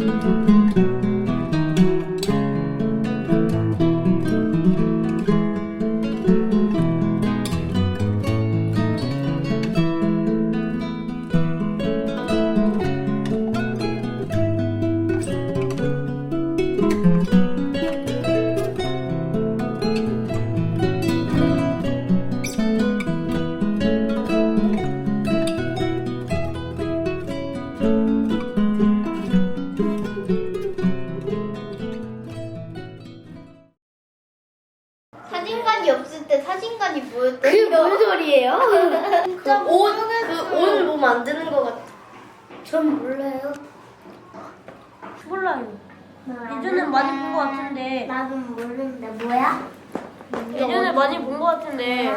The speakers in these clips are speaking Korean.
사진 것 같은데.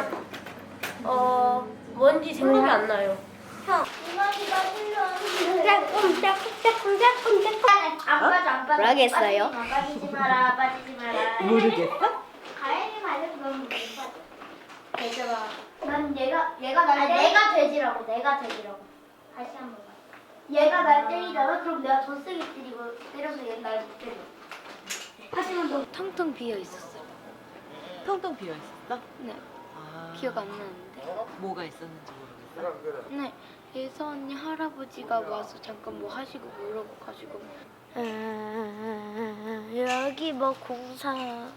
어 뭔지 생각이 안 나요. 이만희가 흘러 짝꿍 짝꿍 짝꿍 짝꿍 짝꿍 안 빠져 안 빠져 모르겠어요. 빠지지 마, 빠지지 마라 빠지지 마라 모르겠어? 가연이 못 빠져 난 얘가 얘가 날 때... 내가 돼지라고 내가 돼지라고 다시 한 번 얘가 날 때리잖아 그럼 내가 더 세게 때리고 때려서 얘날못 때려 하지만 너 텅텅 비어 있었어요. 텅텅 비어 있었어? 네, 아, 기억 안 나는데. 뭐가 있었는지 모르겠어. 네, 예서 언니 할아버지가 와서 잠깐 뭐 하시고 물어보 가지고 아, 여기 뭐 공사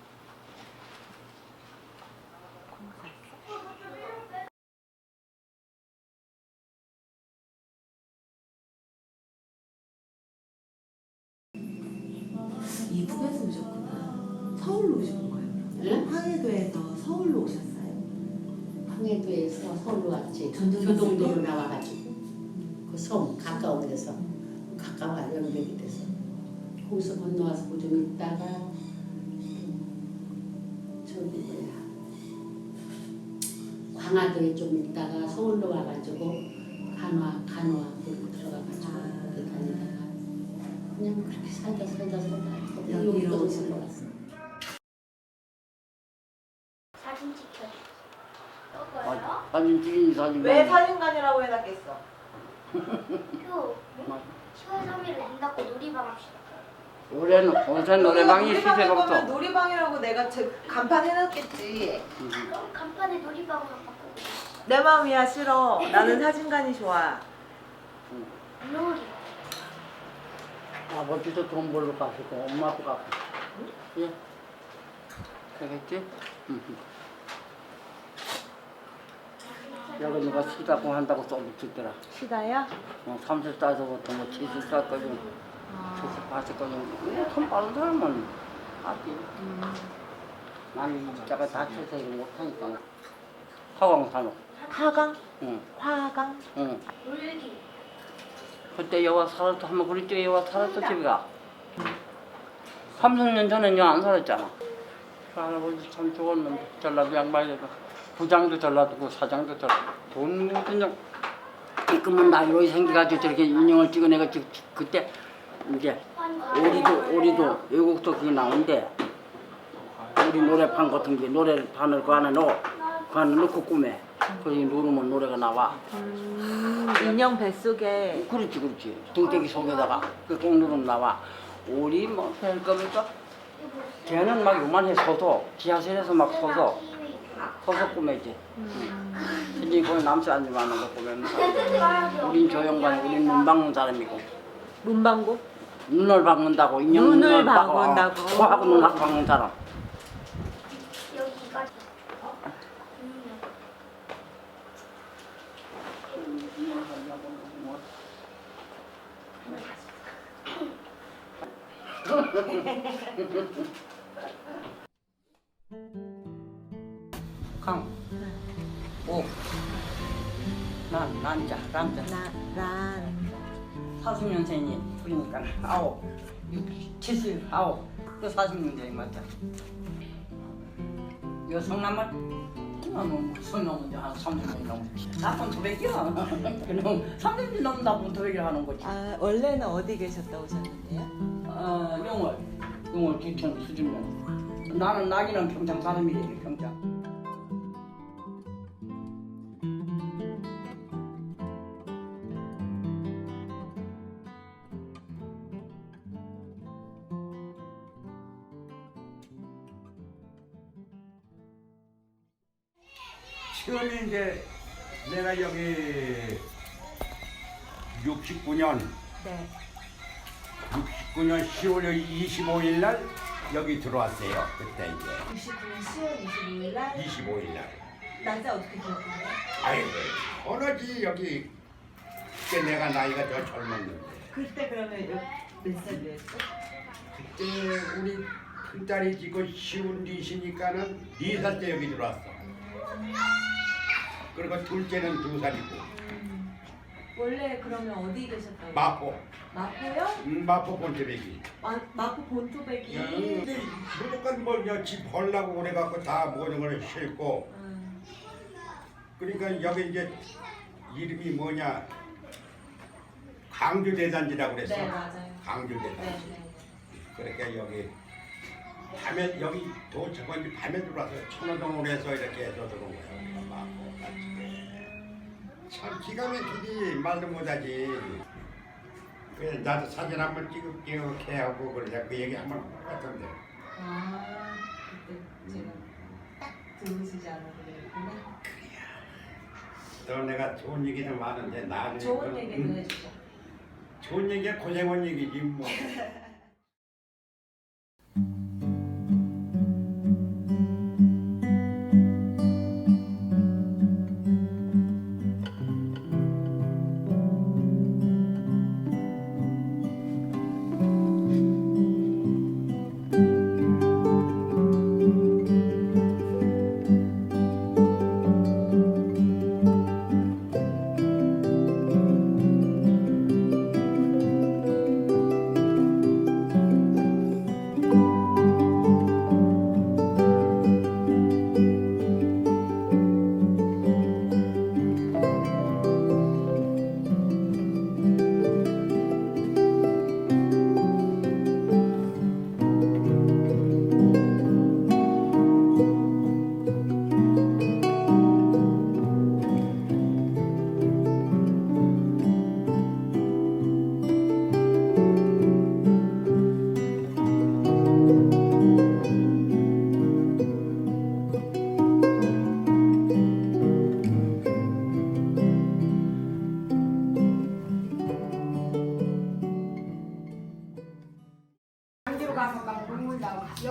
이북에서 오셨구나. 서울로 오신 거예요? 네? 황해도에서 서울로 오셨어요? 황해도에서 서울로 왔지. 교동도로. 나와가지고 그 섬 가까운 데서 가까워 연결이 돼서 거기서 건너와서 뭐좀 있다가 음, 저기 뭐야 광화도에 좀 있다가 서울로 와가지고 간화 간화 그리고 들어가가지고 아. 거기 다니다가 그냥 그렇게 살다 살다 살다 여기 여기 이러고 또 있어요. 왔어. 사진 찍혀 떠봐요 사진 찍은 사진 왜 사진관이라고 해놨겠어? 표 10월 3일에 눈 닫고 놀이방 합시다 올해는 온천 노래방이 놀이방 시세부터 놀이방이라고 내가 제 간판 해놨겠지. 그럼 간판에 놀이방으로 바꾸고 내 마음이야 싫어. 나는 사진관이 좋아. 놀이 아버지도 돈 벌러 가시고 엄마도 가고 예 되겠지? 응. 여기 누가 시다고 한다고 써붙였더라. 시다야? 어, 30살서부터 뭐 70살까지 78살까지 참 빠른 사람은 하지 나는 이자가 다쳐서 이거 못하니까. 화광산업 하강? 응, 화강? 응. 그때 여와 살았어 한번 그랬지 여와 살았어 집이가. 30년 전엔 여안 살았잖아. 그 할아버지 참 좋았는데 전라도 양반이가 부장도 전라도고 사장도 전라도 돈 그냥 이끄면 나이로 생겨가지고 저렇게 인형을 찍어내가 지고 그때 이제 오리도 오리도 외국도 그게 나온대 우리 노래판 같은 게 노래를 판을 그 안에 넣어. 그 안에 넣고 꾸매. 거기 누르면 노래가 나와. 음, 인형 뱃속에. 그렇지 그렇지. 등대기 속에다가 그꼭 누르면 나와. 우리 뭐 별거니까 걔는 막 요만해 서도 지하실에서 막 서서 서서 꾸매지 근데 거기 남자 앉으면 거 보면 우린 조용반 우린 눈 박는 사람이고 문 방구? 눈을 박는다고 인형 눈을. 박는다고? 코 하고 눈 하고 박는 사람 여기가 강, 오, 난 난자 란자. 란. 사십년생이 그러니까 아홉. 육 칠십 아홉. 그 사십년생이 맞다 이거 성남을 그러면 손 넘는데 한 30년 넘지 나쁜 도백이야. 그럼 30년 넘는 나쁜 도백을 하는 거지. 아 원래는 어디 계셨다 오셨는데요? 어 영월. 영월 뒤천 수준면 나는 나기는 평창 사람이래 평창 이제 내가 여기 69년 네. 69년 10월 25일 날 여기 들어왔어요. 그때 이제 99년 10월 25일 날 25일 날. 날짜 어떻게 기억하세요? 아이고 어느지 여기 그때 내가 나이가 더 젊었는데 그때 그러면 몇- 몇 살이었어? 그때 우리 큰딸이 지고 쉬운 니시니까는 네살 때 여기 들어왔어. 그리고 둘째는 두 살이고 원래 그러면 어디 계셨다고? 마포 마포요? 음, 마포 본토백이. 마, 마포 본토백이. 근데 무조건 뭐집 벌라고 그래갖고 다 모든 걸 싣고 음, 그러니까 여기 이제 이름이 뭐냐 강주대단지라고 그랬어 네 맞아요. 강주대단지 네, 네. 그러니까 여기 밤에 여기 도착한 지 밤에 들어와서 천호동으로 해서 이렇게 해서 들어온 거야 마포까지 참 기가 막히지 말도 못하지. 그래 나도 사진 한번 찍을게요 이렇게 하고 그러자. 그 얘기 한번 같은데. 아 그때 제가 딱 들으시지 않아서 그랬구나. 또 내가 좋은 얘기도 많은데 나중에 좋은 그- 얘기도 음, 해주죠. 좋은 얘기야? 고생한 얘기지 뭐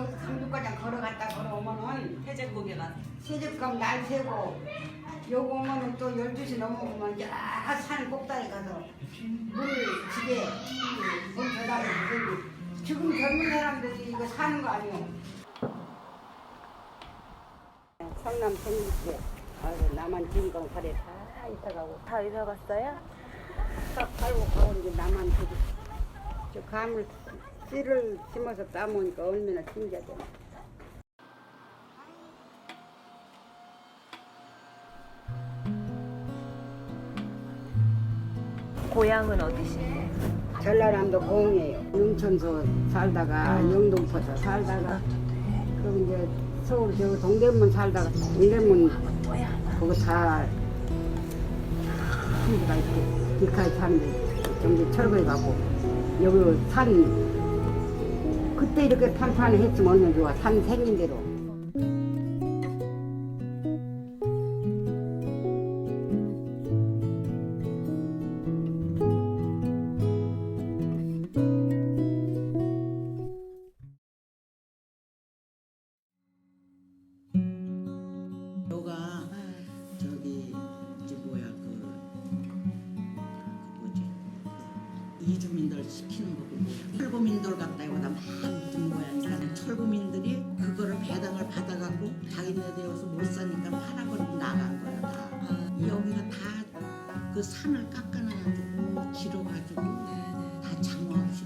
여기서 강주까지 걸어갔다 걸어오면은 해장국에 가서. 시집감 날 새고 요거 오면은 또 12시 넘어오면 저산 꼭다리 가서 물 집에 물 저장해 주고 지금 젊은 사람들이 이거 사는 거 아니오 성남 생기게 아이고 나만 진공살에 다 있어가고 다 이사 갔어요? 딱 팔고 가온 게 나만 저기 저 감을 씨를 심어서 따먹으니까 얼마나 신기하대 고향은 어디신데? 전라남도 공이에요. 용천서 살다가 영동포서 살다가 그럼 이제 서울 저 동대문 살다가 동대문 그거 다 친구가 있고 길가에 사는데 경기 철거해 갖고 여기 산 그때 이렇게 탄탄히 했으면 얼마나 좋아. 산 생긴 대로 그 산을 깎아놔가지고 길어가지고 다 장화하시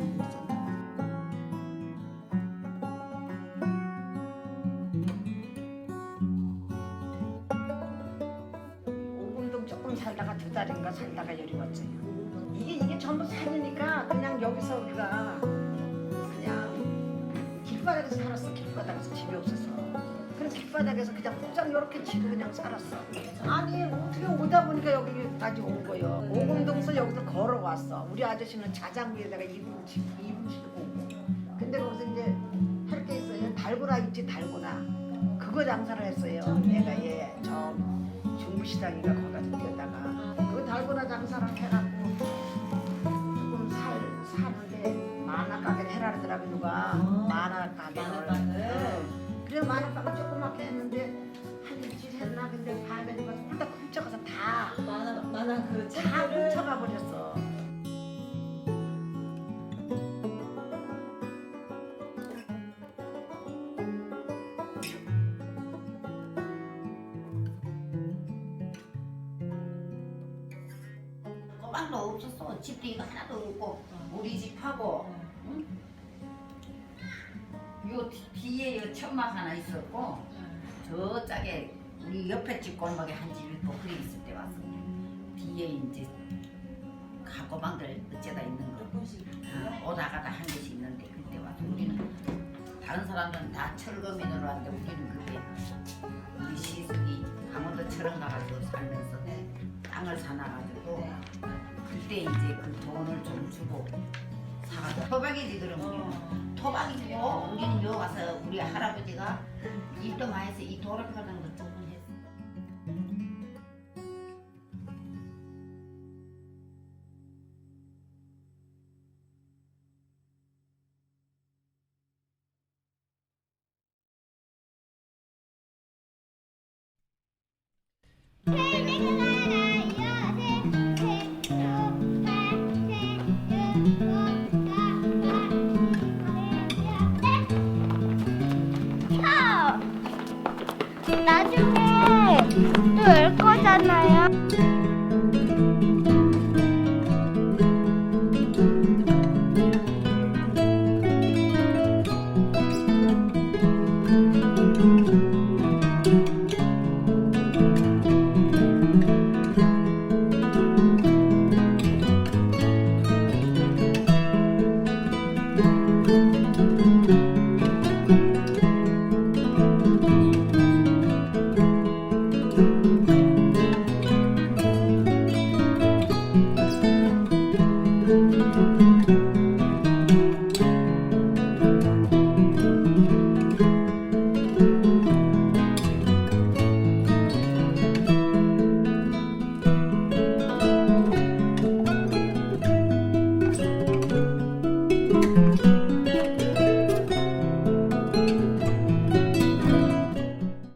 그냥 이렇게 치고 그냥 살았어. 아니 어떻게 오다 보니까 여기까지 온 거예요. 오금동에서 여기서 걸어왔어. 우리 아저씨는 자장 위에다가 이불 치- 이불. 근데 거기서 이제 할 게 있어요. 달고나 있지 달고나. 그거 장사를 했어요. 내가 얘저 중부시장인가 거기 가서 뛰었다가 그 달고나 장사를 해갖고 조금 살 사는데 만화 가게를 해라 그러더라고 누가 만화 가게를 응. 그래 만화 가게 조그맣게 했는데 한 일주일 했나 근데 밤에 가서 홀딱 훔쳐가서 다 만화 만화 그다 훔쳐가 버렸어. 꼬박도 없었어. 집도 이거 하나도 없고 우리 집하고 응? 뒤- 뒤에 요 천막 하나 있었고 저 짝에 우리 옆에 집 골목에 한 집 있고 그래 있을 때 왔어. 뒤에 이제 가고방들 어째다 있는 거 어, 오다 가다 한 개씩 있는데 그때 와서 우리는 다른 사람들은 다 철거민으로 왔는데 우리는 그때 우리 시숙이 강원도처럼 가가지고 살면서 땅을 사놔가지고 그때 이제 그 돈을 좀 주고 사가지고 토박이지 그럼 우리는 토박이지 요 우리는 요 와서 우리 할아버지가 일도 많이 해서 이 도로 가는 거 조금 했어 나 good night.